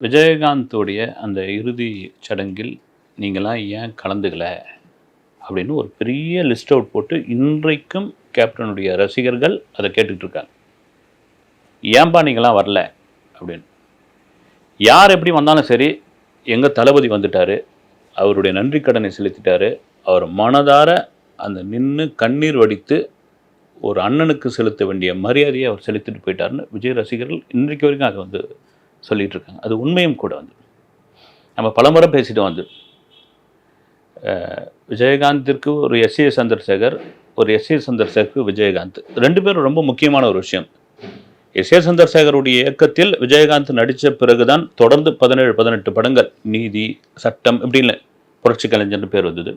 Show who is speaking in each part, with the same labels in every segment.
Speaker 1: விஜயகாந்தோடைய அந்த இறுதி சடங்கில் நீங்களாம் ஏன் கலந்துக்கல அப்படின்னு ஒரு பெரிய லிஸ்ட் அவுட் போட்டு இன்றைக்கும் கேப்டனுடைய ரசிகர்கள் அதை கேட்டுக்கிட்டு இருக்காங்க. ஏன்பா நீங்களாம் வரல அப்படின்னு. யார் எப்படி வந்தாலும் சரி எங்கள் தளபதி வந்துட்டார் அவருடைய நன்றி கடனை செலுத்திட்டார் அவர் மனதார அந்த நின்று கண்ணீர் வடித்து ஒரு அண்ணனுக்கு செலுத்த வேண்டிய மரியாதையை அவர் செலுத்திட்டு போயிட்டாருன்னு விஜய் ரசிகர்கள் இன்றைக்கு வரைக்கும் அதை வந்து சொல்லிட்டு இருக்காங்க அது உண்மையும் கூட வந்து. நம்ம பலமுறை பேசிட்டோம் வந்து விஜயகாந்திற்கு ஒரு எஸ் ஏ சந்திரசேகர் ஒரு எஸ் ஏ சந்திரசேகருக்கு விஜயகாந்த். ரெண்டு பேரும் ரொம்ப முக்கியமான ஒரு விஷயம். எஸ் ஏ சந்திரசேகருடைய இயக்கத்தில் விஜயகாந்த் நடித்த பிறகுதான் தொடர்ந்து பதினேழு பதினெட்டு படங்கள் நீதி சட்டம் இப்படின்னு புரட்சி கலைஞர்னு பேர் வந்தது.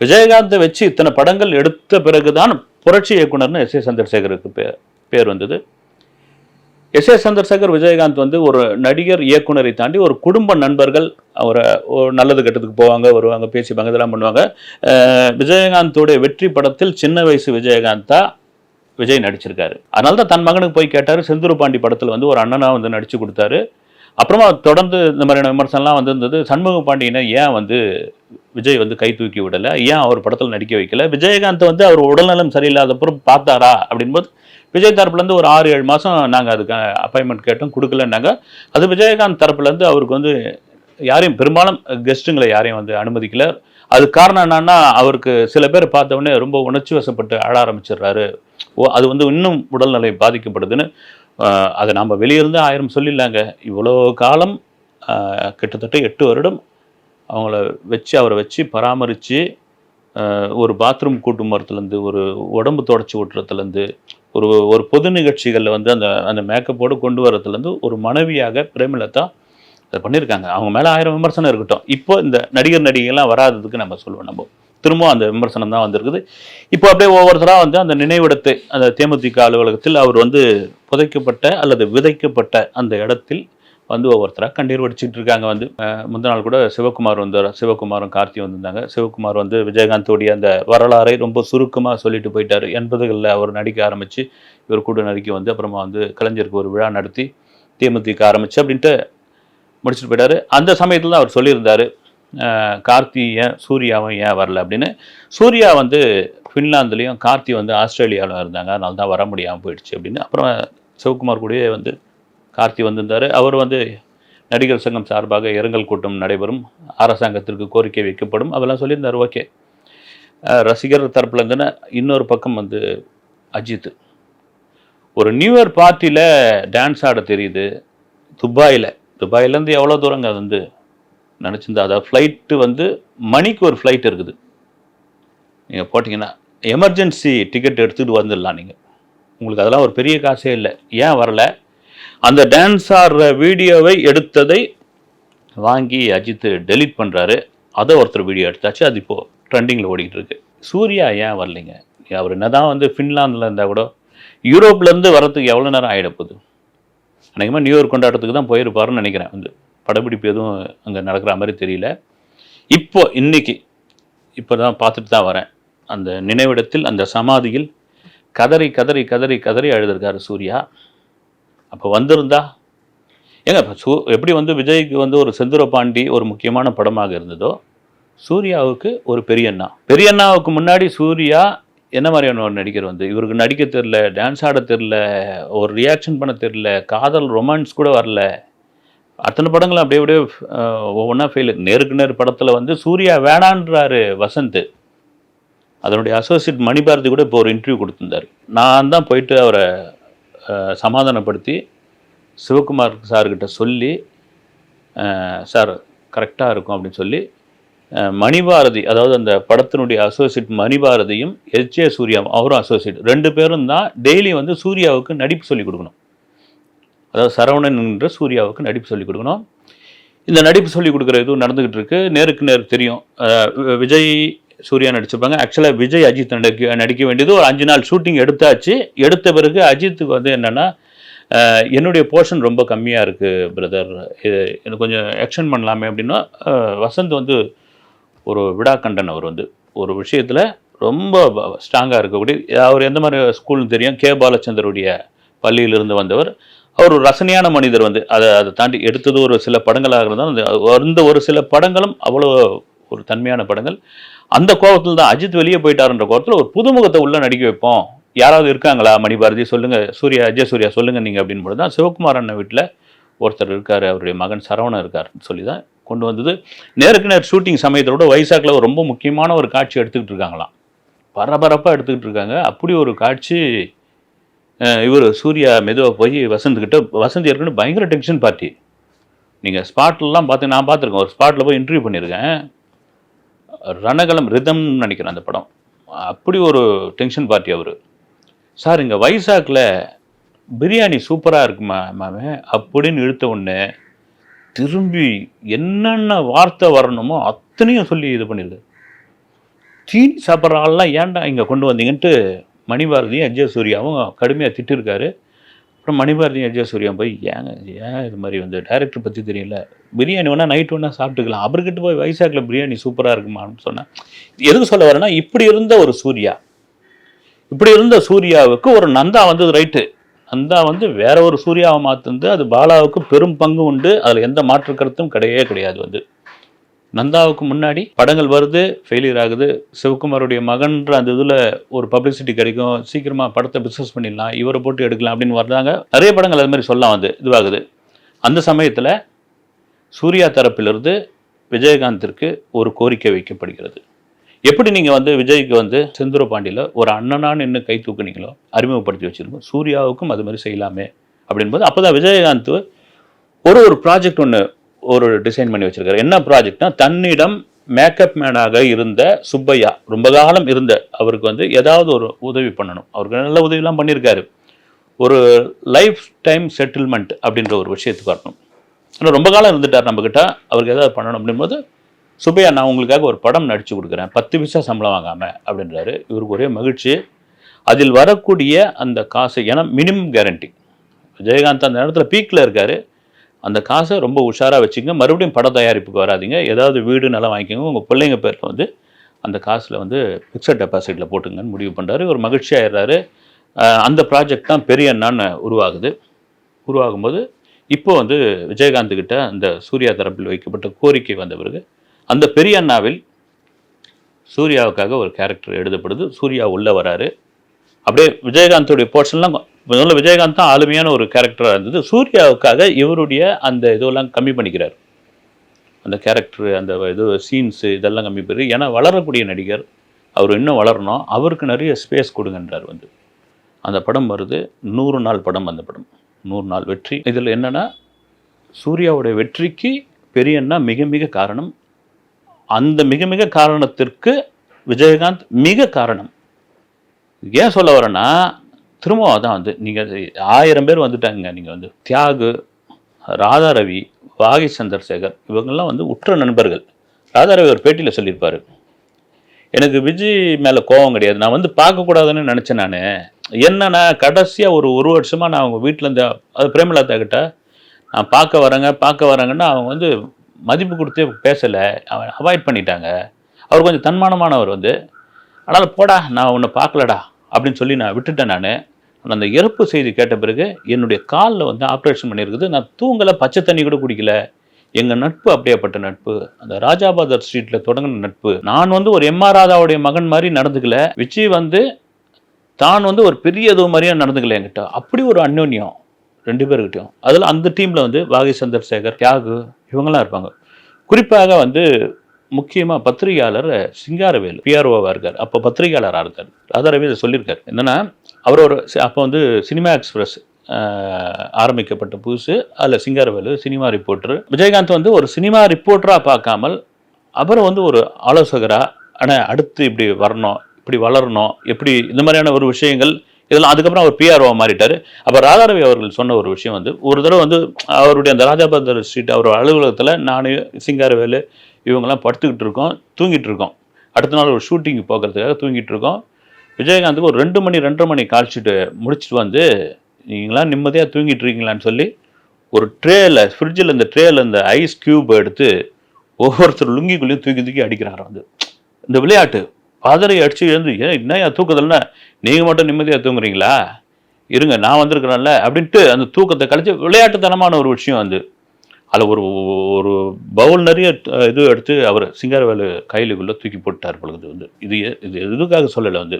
Speaker 1: விஜயகாந்தை வச்சு இத்தனை படங்கள் எடுத்த பிறகுதான் புரட்சி இயக்குனர்னு எஸ் ஏ சந்திரசேகருக்கு பேர் பேர் வந்தது. எஸ் ஏ சந்திரசேகர் விஜயகாந்த் வந்து ஒரு நடிகர் இயக்குனரை தாண்டி ஒரு குடும்ப நண்பர்கள் அவரை நல்லது கெட்டதுக்கு போவாங்க வருவாங்க பேசிப்பாங்க இதெல்லாம் பண்ணுவாங்க. விஜயகாந்தோடைய வெற்றி படத்தில் சின்ன வயசு விஜயகாந்தா விஜய் நடிச்சிருக்காரு. அதனால தான் தன் மகனுக்கு போய் கேட்டார் செந்தூர் பாண்டி படத்தில் வந்து ஒரு அண்ணனாக வந்து நடித்து கொடுத்தாரு. அப்புறமா தொடர்ந்து இந்த மாதிரியான விமர்சனம்லாம் வந்திருந்தது. சண்முக பாண்டியனை ஏன் வந்து விஜய் வந்து கை தூக்கி விடலை? ஏன் அவர் படத்தில் நடிக்க வைக்கல? விஜயகாந்த் வந்து அவர் உடல்நலம் சரியில்லாதப்புறம் பார்த்தாரா? அப்படின்போது விஜய் தரப்புலேருந்து ஒரு ஆறு ஏழு மாதம் நாங்கள் அதுக்கு அப்பாயின்மெண்ட் கேட்டோம் கொடுக்கலன்னாங்க. அது விஜயகாந்த் தரப்புலேருந்து அவருக்கு வந்து யாரையும் பெரும்பாலும் கெஸ்ட்டுங்களை யாரையும் வந்து அனுமதிக்கல. அது காரணம் என்னன்னா அவருக்கு சில பேர் பார்த்தவொடனே ரொம்ப உணர்ச்சி வசப்பட்டு ஆட ஆரம்பிச்சிடுறாரு. ஓ அது வந்து இன்னும் உடல்நிலை பாதிக்கப்படுதுன்னு அதை நாம் வெளியிருந்து ஆயிரம் சொல்லிடலாங்க. இவ்வளோ காலம் கிட்டத்தட்ட எட்டு வருடம் அவங்கள வச்சு அவரை வச்சு பராமரித்து ஒரு பாத்ரூம் கூட்டு மரத்துலேருந்து ஒரு உடம்பு தொடச்சி விட்டுறதுலேருந்து ஒரு ஒரு பொது நிகழ்ச்சிகளில் வந்து அந்த அந்த மேக்கப்போடு கொண்டு வரதுலேருந்து ஒரு மனைவியாக பிரேமலதா அதை பண்ணியிருக்காங்க அவங்க மேலே ஆயிரம் விமர்சனம் இருக்கட்டும். இப்போ இந்த நடிகர் நடிகைலாம் வராததுக்கு நம்ம சொல்லுவோம். நம்ம திரும்ப அந்த விமர்சனம் தான் வந்திருக்குது. இப்போ அப்படியே ஒவ்வொருத்தராக வந்து அந்த நினைவிடத்தை அந்த தேமுதிக அலுவலகத்தில் அவர் வந்து புதைக்கப்பட்ட அல்லது விதைக்கப்பட்ட அந்த இடத்தில் வந்து ஒவ்வொருத்தராக கண்ணீர் வடிச்சிட்டு இருக்காங்க வந்து. முந்தின நாள் கூட சிவகுமார் வந்தார் சிவகுமாரும் கார்த்தி வந்திருந்தாங்க. சிவகுமார் வந்து விஜயகாந்தோடைய அந்த வரலாறை ரொம்ப சுருக்கமாக சொல்லிட்டு போயிட்டார். எண்பதுகளில் அவர் நடிக்க ஆரம்பித்து இவர் கூட நடிக்க வந்து அப்புறமா வந்து கலைஞருக்கு ஒரு விழா நடத்தி தேமுதிக ஆரம்பிச்சு அப்படின்ட்டு முடிச்சுட்டு போயிட்டாரு. அந்த சமயத்தில் தான் அவர் சொல்லியிருந்தார் கார்த்தி ஏன் சூர்யாவும் ஏன் வரல அப்படின்னு. சூர்யா வந்து ஃபின்லாந்துலேயும் கார்த்தி வந்து ஆஸ்திரேலியாவில் இருந்தாங்க. அதனால தான் வர முடியாமல் போயிடுச்சு அப்படின்னு. அப்புறம் சிவகுமார் கூடயே வந்து கார்த்தி வந்திருந்தார். அவர் வந்து நடிகர் சங்கம் சார்பாக இரங்கல் கூட்டம் நடைபெறும். அரசாங்கத்திற்கு கோரிக்கை வைக்கப்படும். அதெல்லாம் சொல்லியிருந்தார். ஓகே. ரசிகர் தரப்புல இன்னொரு பக்கம் வந்து அஜித். ஒரு நியூ இயர் பார்ட்டியில் டான்ஸ் ஆட தெரியுது. துபாயில். துபாயிலேருந்து எவ்வளோ தூரங்க அது வந்து நினச்சிருந்தா? அதாவது ஃப்ளைட்டு வந்து மணிக்கு ஒரு ஃப்ளைட் இருக்குது. நீங்கள் போட்டிங்கன்னா எமர்ஜென்சி டிக்கெட் எடுத்துகிட்டு வந்துடலாம் நீங்கள் உங்களுக்கு அதெல்லாம் ஒரு பெரிய காசே இல்லை. ஏன் வரலை? அந்த டான்ஸ் ஆடுற வீடியோவை எடுத்ததை வாங்கி அஜித் டெலீட் பண்ணுறாரு அதை ஒருத்தர் வீடியோ எடுத்தாச்சு. அது இப்போது ட்ரெண்டிங்கில் ஓடிக்கிட்டு இருக்கு. சூர்யா ஏன் வரலைங்க? அவர் என்ன தான் வந்து ஃபின்லாந்தில் இருந்தால் கூட யூரோப்லேருந்து வரத்துக்கு எவ்வளோ நேரம் ஆகிட போகுது? அநேகமாக நியூ இயர் கொண்டாட்டத்துக்கு தான் போயிருப்பாருன்னு நினைக்கிறேன். வந்து படப்பிடிப்பு எதுவும் அங்கே நடக்கிற மாதிரி தெரியல. இப்போ இன்னைக்கு இப்போ தான் பார்த்துட்டு தான் வரேன். அந்த நினைவிடத்தில் அந்த சமாதியில் கதறி கதறி கதறி கதறி அழுதுருக்காரு சூர்யா. அப்போ வந்திருந்தா? ஏங்க இப்போ சூ எப்படி வந்து விஜய்க்கு வந்து ஒரு செந்துர பாண்டி ஒரு முக்கியமான படமாக இருந்ததோ சூர்யாவுக்கு ஒரு பெரியண்ணா பெரியண்ணாவுக்கு முன்னாடி சூர்யா என்ன மாதிரியான ஒரு நடிகர் வந்து? இவருக்கு நடிக்க தெரில டான்ஸ் ஆட தெரில ஒரு ரியாக்ஷன் பண்ண தெரில காதல் ரொமான்ஸ் கூட வரல. அத்தனை படங்களும் அப்படியே அப்படியே ஒவ்வொன்றா ஃபெயில் நேருக்கு நேர் படத்தில் வந்து சூர்யா வேணான்றாரு வசந்த். அதனுடைய அசோசியேட் மணிபாரதி கூட இப்போ ஒரு இன்டர்வியூ கொடுத்துருந்தாரு. நான் தான் போயிட்டு அவரை சமாதானப்படுத்தி சிவகுமார் சார்கிட்ட சொல்லி சார் கரெக்டாக இருக்கும் அப்படின்னு சொல்லி மணிபாரதி அதாவது அந்த படத்தினுடைய அசோசியேட் மணிபாரதியும் எச். ஏ. சூர்யாவும் அவரும் அசோசியேட் ரெண்டு பேரும் தான் டெய்லி வந்து சூர்யாவுக்கு நடிப்பு சொல்லிக் கொடுக்கணும். அதாவது சரவணன் என்ற சூர்யாவுக்கு நடிப்பு சொல்லிக் கொடுக்கணும். இந்த நடிப்பு சொல்லி கொடுக்குற இதுவும் நடந்துக்கிட்டு இருக்கு. நேருக்கு நேர் தெரியும். விஜய் சூர்யா நடிச்சிருப்பாங்க. ஆக்சுவலாக விஜய் அஜித் நடிக்க நடிக்க வேண்டியது ஒரு அஞ்சு நாள் ஷூட்டிங் எடுத்தாச்சு. எடுத்த பிறகு அஜித்துக்கு வந்து என்னென்னா என்னுடைய போர்ஷன் ரொம்ப கம்மியாக இருக்குது பிரதர் எனக்கு கொஞ்சம் ஆக்ஷன் பண்ணலாமே அப்படின்னா வசந்த் வந்து ஒரு விடாக்கண்டன் அவர் வந்து. ஒரு விஷயத்தில் ரொம்ப ஸ்ட்ராங்காக இருக்கக்கூடிய அவர் எந்த மாதிரி ஸ்கூல்னு தெரியும். கே. பாலச்சந்தருடைய பள்ளியிலிருந்து வந்தவர். அவர் ஒரு ரசனையான மனிதர் வந்து. அதை அதை தாண்டி எடுத்தது ஒரு சில படங்களாக இருந்தாலும் அந்த வந்த ஒரு சில படங்களும் அவ்வளோ ஒரு தன்மையான படங்கள். அந்த கோபத்தில் தான் அஜித் வெளியே போயிட்டாருன்ற கோபத்தில் ஒரு புதுமுகத்தை உள்ள நடிக்க வைப்போம். யாராவது இருக்காங்களா மணிபாரதி? சொல்லுங்க. சூர்யா அஜய் சூர்யா சொல்லுங்க நீங்க அப்படின்னு தான் சிவகுமார் அண்ணன் வீட்டில் ஒருத்தர் இருக்கார் அவருடைய மகன் சரவணன் இருக்காருன்னு சொல்லி தான் கொண்டு வந்தது. நேருக்கு நேர் ஷூட்டிங் சமயத்தோட வைசாக்கில் ரொம்ப முக்கியமான ஒரு காட்சி எடுத்துக்கிட்டு இருக்காங்களாம். பரபரப்பாக எடுத்துக்கிட்டு இருக்காங்க. அப்படி ஒரு காட்சி இவர் சூர்யா மெதுவாக போய் வசந்துக்கிட்ட வசந்தி ஏற்கனவே பயங்கர டென்ஷன் பார்ட்டி. நீங்கள் ஸ்பாட்லலாம் பார்த்து நான் பார்த்துருக்கேன். ஒரு ஸ்பாட்டில் போய் இன்டர்வியூ பண்ணியிருக்கேன். ரணகலம் ரிதம்னு நினைக்கிறேன் அந்த படம். அப்படி ஒரு டென்ஷன் பார்ட்டி அவர். சார் இங்கே வைசாக்கில் பிரியாணி சூப்பராக இருக்குமா மாமே? அப்படின்னு இழுத்த உடனே திரும்பி என்னென்ன வார்த்தை வரணுமோ அத்தனையும் சொல்லி இது பண்ணிடுது. தீனி சாப்பிட்ற ஆள்லாம் ஏன்டா இங்கே கொண்டு வந்தீங்கன்ட்டு மணிபாரதியும் அஜய் சூர்யாவும் கடுமையாக திட்டிருக்காரு. அப்புறம் மணிபாரதி அஜய் சூரியன் போய் ஏங்க ஏன் இது மாதிரி வந்து டைரக்டர் பற்றி தெரியல? பிரியாணி வேணால் நைட் வேணால் சாப்பிட்டுக்கலாம். அவர்கிட்ட போய் வைசாக்கில் பிரியாணி சூப்பராக இருக்குமான்னு சொன்னேன் எதுக்கு சொல்ல வரேன்னா இப்படி இருந்த ஒரு சூர்யா இப்படி இருந்த சூர்யாவுக்கு ஒரு நந்தா வந்தது ரைட்டு நந்தா வந்து வேற ஒரு சூர்யாவை மாற்றிருந்து அது பாலாவுக்கு பெரும் பங்கு உண்டு. அதில் எந்த மாற்று கருத்தும் கிடையவே கிடையாது வந்து. நந்தாவுக்கு முன்னாடி படங்கள் வருது ஃபெயிலியர் ஆகுது. சிவகுமாருடைய மகன்ற அந்த இதில் ஒரு பப்ளிசிட்டி கிடைக்கும். சீக்கிரமாக படத்தை பிஸ்னஸ் பண்ணிடலாம் இவரை போட்டு எடுக்கலாம் அப்படின்னு வர்றாங்க. நிறைய படங்கள் அது மாதிரி சொல்லலாம் வந்து இதுவாகுது. அந்த சமயத்தில் சூர்யா தரப்பிலிருந்து விஜயகாந்திற்கு ஒரு கோரிக்கை வைக்கப்படுகிறது. எப்படி நீங்கள் வந்து விஜய்க்கு வந்து செந்தூர பாண்டியில் ஒரு அண்ணனான்னு நின்று கை தூக்குனீங்களோ அறிமுகப்படுத்தி வச்சுருக்கோம். சூர்யாவுக்கும் அது மாதிரி செய்யலாமே அப்படின்போது அப்போ தான் விஜயகாந்த் ஒரு ஒரு ப்ராஜெக்ட் ஒன்று ஒரு டிசைன் பண்ணி வச்சிருக்காரு. என்ன ப்ராஜெக்ட்னா தன்னிடம் மேக்கப் மேனாக இருந்த சுப்பையா ரொம்ப காலம் இருந்த அவருக்கு வந்து ஏதாவது ஒரு உதவி பண்ணணும். அவருக்கு நல்ல உதவிலாம் பண்ணியிருக்காரு. ஒரு லைஃப் டைம் செட்டில்மெண்ட் அப்படின்ற ஒரு விஷயத்துக்கு வரணும். ஆனால் ரொம்ப காலம் இருந்துட்டார் நம்மக்கிட்ட அவருக்கு ஏதாவது பண்ணணும் அப்படின்போது சுப்பையா நான் உங்களுக்காக ஒரு படம் நடித்து கொடுக்குறேன். பத்து பைசா சம்பளம் வாங்காமல் அப்படின்றாரு. இவருக்கு ஒரே மகிழ்ச்சி. அதில் வரக்கூடிய அந்த காசு ஏன்னா மினிமம் கேரண்டி விஜயகாந்த் அந்த நேரத்தில் பீக்கில் இருக்கார். அந்த காசை ரொம்ப உஷாராக வச்சுங்க. மறுபடியும் பட தயாரிப்புக்கு வராதிங்க. ஏதாவது வீடு நல்லா வாங்கிக்கோங்க. உங்கள் பிள்ளைங்க பேரில் வந்து அந்த காசில் வந்து ஃபிக்ஸட் டெபாசிட்டில் போட்டுங்கன்னு முடிவு பண்ணுறாரு ஒரு மகிழ்ச்சியாகிடுறாரு அந்த ப்ராஜெக்ட் தான் பெரிய அண்ணான்னு உருவாகுது. உருவாகும்போது இப்போ வந்து விஜயகாந்த் கிட்ட அந்த சூர்யா தரப்பில் வைக்கப்பட்ட கோரிக்கை வந்த பிறகு அந்த பெரிய அண்ணாவில் சூர்யாவுக்காக ஒரு கேரக்டர் எழுதப்படுது. சூர்யா உள்ளே வராரு. அப்படியே விஜயகாந்தோடைய போர்ஷன்லாம் முதல்ல விஜயகாந்த் தான் ஆளுமையான ஒரு கேரக்டராக இருந்தது. சூர்யாவுக்காக இவருடைய அந்த இதெல்லாம் கம்மி பண்ணிக்கிறார். அந்த கேரக்டர் அந்த இது சீன்ஸு இதெல்லாம் கம்மி பண்ணி ஏன்னா வளரக்கூடிய நடிகர். அவர் இன்னும் வளரணும். அவருக்கு நிறைய ஸ்பேஸ் கொடுங்கன்றார் வந்து. அந்த படம் வருது. நூறு நாள் படம் அந்த படம். நூறு நாள் வெற்றி. இதில் என்னென்னா சூர்யாவுடைய வெற்றிக்கு பெரியண்ணா மிக மிக காரணம். அந்த மிக மிக காரணத்திற்கு விஜயகாந்த் மிக காரணம். ஏன் சொல்ல வரேன்னா திரும்ப அதான் வந்து நீங்கள் ஆயிரம் பேர் வந்துட்டாங்க. நீங்கள் வந்து தியாகு ராதா ரவி வாகி சந்திரசேகர் இவங்கெல்லாம் வந்து உற்ற நண்பர்கள். ராதா ரவி ஒரு பேட்டியில் சொல்லியிருப்பார். எனக்கு விஜய் மேலே கோபம் கிடையாது. நான் வந்து பார்க்கக்கூடாதுன்னு நினச்சேன் நான். என்னன்னா கடைசியாக ஒரு ஒரு வருஷமாக நான் அவங்க வீட்டில் இருந்து அது பிரேமலதா கிட்ட நான் பார்க்க வரேங்க பார்க்க வரேங்கன்னா அவங்க வந்து மதிப்பு கொடுத்தே பேசலை. அவன் அவாய்ட் பண்ணிட்டாங்க. அவர் கொஞ்சம் தன்மானமானவர் வந்து. அதனால் போடா நான் உன்னை பார்க்கலடா. அப்படின்னு சொல்லி நான் விட்டுட்டேன் நான். அந்த இறப்பு செய்தி கேட்ட பிறகு என்னுடைய காலில் வந்து ஆப்ரேஷன் பண்ணியிருக்குது. நான் தூங்கலை பச்சை தண்ணி கூட குடிக்கல. எங்கள் நட்பு அப்படியேப்பட்ட நட்பு. அந்த ராஜாபாதர் ஸ்ட்ரீட்டில் தொடங்கின நட்பு. நான் வந்து ஒரு எம்ஆர் ராதாவுடைய மகன் மாதிரி நடந்துக்கல. விஜய் வந்து தான் வந்து ஒரு பெரிய இது மாதிரியாக நடந்துக்கல என்கிட்ட. அப்படி ஒரு அந்யோன்யம் ரெண்டு பேர்கிட்டையும் அதில் அந்த டீமில் வந்து வாகி சந்திரசேகர் தியாகு இவங்கெல்லாம் இருப்பாங்க. குறிப்பாக வந்து முக்கியமாக பத்திரிகையாளர் சிங்காரவேல் பிஆர்ஓவாக இருக்கார். அப்போ பத்திரிகையாளராக இருக்கார். ராதாரவி இதை சொல்லியிருக்கார். என்னென்னா அவர் ஒரு அப்போ வந்து சினிமா எக்ஸ்பிரஸ் ஆரம்பிக்கப்பட்ட புதுசு. அதில் சிங்காரவேலு சினிமா ரிப்போர்ட்டர் விஜயகாந்த் வந்து ஒரு சினிமா ரிப்போர்ட்டராக பார்க்காமல் அப்புறம் வந்து ஒரு ஆலோசகராக ஆனால் அடுத்து இப்படி வரணும் இப்படி வளரணும் எப்படி இந்த மாதிரியான ஒரு விஷயங்கள் இதெல்லாம் அதுக்கப்புறம் அவர் பிஆர்ஓ மாறிட்டார். அப்போ ராதாரவி அவர்கள் சொன்ன ஒரு விஷயம் வந்து ஒரு தடவை வந்து அவருடைய அந்த ராஜாபந்தர் ஸ்ட்ரீட் அவர் அலுவலகத்தில் நான் சிங்காரவேலு இவங்கெல்லாம் படுத்துக்கிட்டு இருக்கோம் தூங்கிட்டு இருக்கோம் அடுத்த நாள் ஒரு ஷூட்டிங் போகிறதுக்காக தூங்கிட்டு இருக்கோம் விஜயகாந்துக்கு ஒரு ரெண்டு மணி ரெண்டரை மணி காய்ச்சிட்டு முடிச்சுட்டு வந்து நீங்களாம் நிம்மதியாக தூங்கிட்டு இருக்கீங்களான்னு சொல்லி ஒரு ட்ரேயில் ஃப்ரிட்ஜில் இந்த ட்ரேயில் இந்த ஐஸ் கியூப் எடுத்து ஒவ்வொருத்தர் லுங்கிக்குள்ளேயும் தூக்கி தூக்கி அடிக்கிறார் வந்து. இந்த விளையாட்டு பாதரை அடிச்சு எழுந்து ஏன் என்னையா தூக்குதல்னா? நீங்கள் மட்டும் நிம்மதியாக தூங்குறீங்களா? இருங்க நான் வந்திருக்கிறேன்ல அப்படின்ட்டு அந்த தூக்கத்தை கழிச்சு விளையாட்டுத்தனமான ஒரு விஷயம் வந்து அதில் ஒரு ஒரு பவுல் நிறைய இது எடுத்து அவர் சிங்காரவேலு கையிலுக்குள்ளே தூக்கி போட்டார் பொழுது வந்து. இது இது எதுக்காக சொல்லலை வந்து?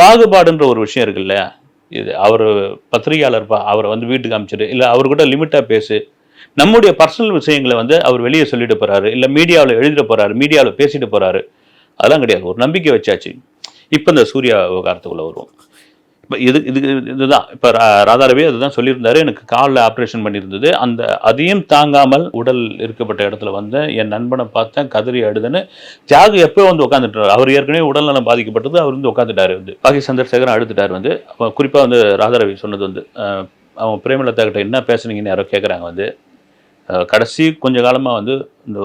Speaker 1: பாகுபாடுன்ற ஒரு விஷயம் இருக்குல்ல? இது அவர் பத்திரிகையாளர் பா அவரை வந்து வீட்டுக்கு அமைச்சிரு இல்லை அவர் கூட லிமிட்டாக பேசு. நம்முடைய பர்சனல் விஷயங்களை வந்து அவர் வெளியே சொல்லிட்டு போகிறாரு இல்லை மீடியாவில் எழுதிட்டு போகிறாரு மீடியாவில் பேசிட்டு போகிறாரு அதெல்லாம் கிடையாது. ஒரு நம்பிக்கை வச்சாச்சு. இப்போ இந்த சூர்யா விவகாரத்துக்குள்ளே வருவோம். இப்போ இது இது இதுதான். இப்போ ராதாரவி அதுதான் சொல்லியிருந்தாரு. எனக்கு காலில் ஆப்ரேஷன் பண்ணியிருந்தது. அந்த அதையும் தாங்காமல் உடல் இருக்கப்பட்ட இடத்துல வந்தேன். என் நண்பனை பார்த்தேன். கதறி அழுதுன்னு தியாகு எப்போ வந்து உட்காந்துட்டார் அவர் ஏற்கனவே உடல்நலம் பாதிக்கப்பட்டது. அவர் வந்து உட்காந்துட்டாரு வந்து. பாகி சந்திரசேகரன் அழுதுட்டார் வந்து. அப்போ குறிப்பாக வந்து ராதாரவி சொன்னது வந்து அவன் பிரேமலதா கிட்ட என்ன பேசுனீங்கன்னு யாரோ கேட்குறாங்க வந்து. கடைசி கொஞ்ச காலமாக வந்து இந்த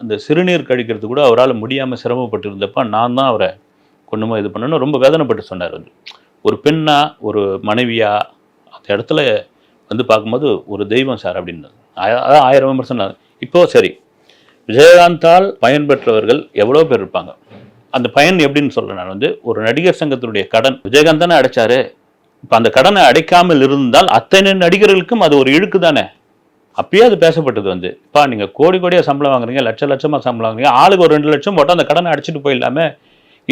Speaker 1: இந்த சிறுநீர் கழிக்கிறது கூட அவரால் முடியாமல் சிரமப்பட்டு இருந்தப்போ நான் தான் அவரை கொண்டுமா இது பண்ணணும் ரொம்ப வேதனைப்பட்டு சொன்னார் வந்து. ஒரு பெண்ணா ஒரு மனைவியா அந்த இடத்துல வந்து பார்க்கும்போது ஒரு தெய்வம் சார் அப்படின்னு அதான் ஆயிரம் விமர்சனம் இப்போ சரி விஜயகாந்தால் பயன்பெற்றவர்கள் எவ்வளோ பேர் இருப்பாங்க? அந்த பயன் எப்படின்னு சொல்கிறேன் நான் வந்து ஒரு நடிகர் சங்கத்தினுடைய கடன். விஜயகாந்த் தானே அடைச்சாரு. இப்போ அந்த கடனை அடைக்காமல் இருந்தால் அத்தனை நடிகர்களுக்கும் அது ஒரு இழுக்கு தானே? அப்பயே அது பேசப்பட்டது வந்து. இப்போ நீங்கள் கோடி கோடியாக சம்பளம் வாங்குறீங்க லட்ச லட்சமாக சம்பளம் வாங்குறீங்க ஆளுக்கு ஒரு ரெண்டு லட்சம் போட்டால் அந்த கடனை அடைச்சிட்டு போயிடலாமே.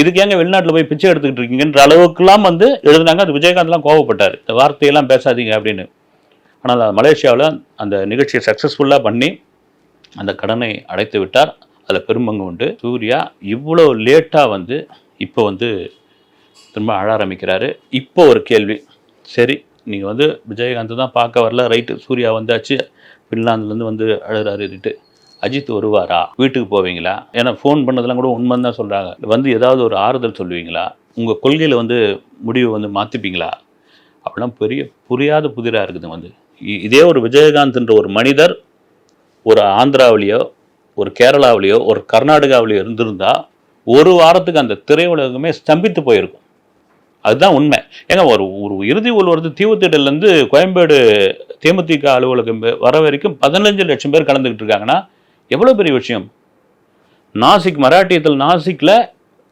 Speaker 1: இதுக்கு ஏங்க வெளிநாட்டில் போய் பிச்சை எடுத்துக்கிட்டு இருக்கீங்கன்ற அளவுக்குலாம் வந்து எழுதுனாங்க. அது விஜயகாந்த்லாம் கோவப்பட்டார். இந்த வார்த்தையெல்லாம் பேசாதீங்க அப்படின்னு. ஆனால் மலேசியாவில் அந்த நிகழ்ச்சியை சக்ஸஸ்ஃபுல்லாக பண்ணி அந்த கடனை அடைத்து விட்டார். அதில் பெரும்பங்கு உண்டு. சூர்யா இவ்வளோ லேட்டாக வந்து இப்போ வந்து திரும்ப அழ ஆரம்பிக்கிறாரு. இப்போ ஒரு கேள்வி. சரி நீங்கள் வந்து விஜயகாந்த் தான் பார்க்க வரல. ரைட்டு சூர்யா வந்தாச்சு. ஃபின்லாந்துலேருந்து வந்து அழுறாருட்டு அஜித் வருவாரா? வீட்டுக்கு போவீங்களா? ஏன்னா ஃபோன் பண்ணதெல்லாம் கூட உண்மை தான் சொல்கிறாங்க வந்து ஏதாவது ஒரு ஆறுதல் சொல்லுவீங்களா? உங்கள் கொள்கையில் வந்து முடிவு வந்து மாற்றிப்பீங்களா அப்படிலாம் பெரிய புரியாத புதிராக இருக்குது வந்து. இதே ஒரு விஜயகாந்த்ன்ற ஒரு மனிதர் ஒரு ஆந்திராவிலேயோ ஒரு கேரளாவிலேயோ ஒரு கர்நாடகாவிலேயோ இருந்திருந்தால் ஒரு வாரத்துக்கு அந்த திரையுலகமே ஸ்தம்பித்து போயிருக்கும். அதுதான் உண்மை. ஏங்க ஒரு ஒரு இறுதி ஒருவரது தீவுத்திடலேருந்து கோயம்பேடு தேமுதிக அலுவலகம் வர வரைக்கும் பதினஞ்சு லட்சம் பேர் கலந்துக்கிட்டு இருக்காங்கன்னா எவ்வளோ பெரிய விஷயம்? நாசிக் மராட்டியத்தில் நாசிக்கில்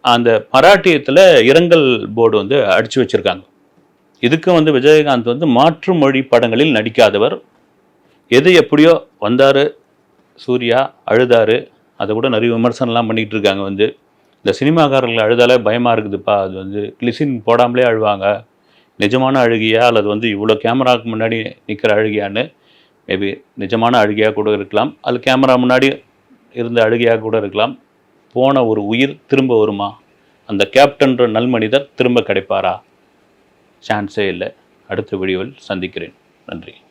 Speaker 1: அந்த மராட்டியத்தில் இரங்கல் போர்டு வந்து அடித்து வச்சுருக்காங்க. இதுக்கு வந்து விஜயகாந்த் வந்து மாற்று மொழி படங்களில் நடிக்காதவர். எது எப்படியோ வந்தார் சூர்யா அழுதார் அதை கூட நிறைய விமர்சனம்லாம் பண்ணிகிட்டு இருக்காங்க வந்து. இந்த சினிமாக்காரர்கள் அழுதாலே பயமாக இருக்குதுப்பா அது வந்து கிளிசின் போடாமலே அழுவாங்க. நிஜமான அழுகியா அல்லது வந்து இவ்வளோ கேமராவுக்கு முன்னாடி நிற்கிற அழுகியான்னு மேபி நிஜமான அழுகியாக கூட இருக்கலாம். அது கேமரா முன்னாடி இருந்த அழுகியாக கூட இருக்கலாம். போன ஒரு உயிர் திரும்ப வருமா? அந்த கேப்டன்ற நல்மனிதர் திரும்ப கிடைப்பாரா? சான்ஸே இல்லை. அடுத்த வீடியோவில் சந்திக்கிறேன். நன்றி.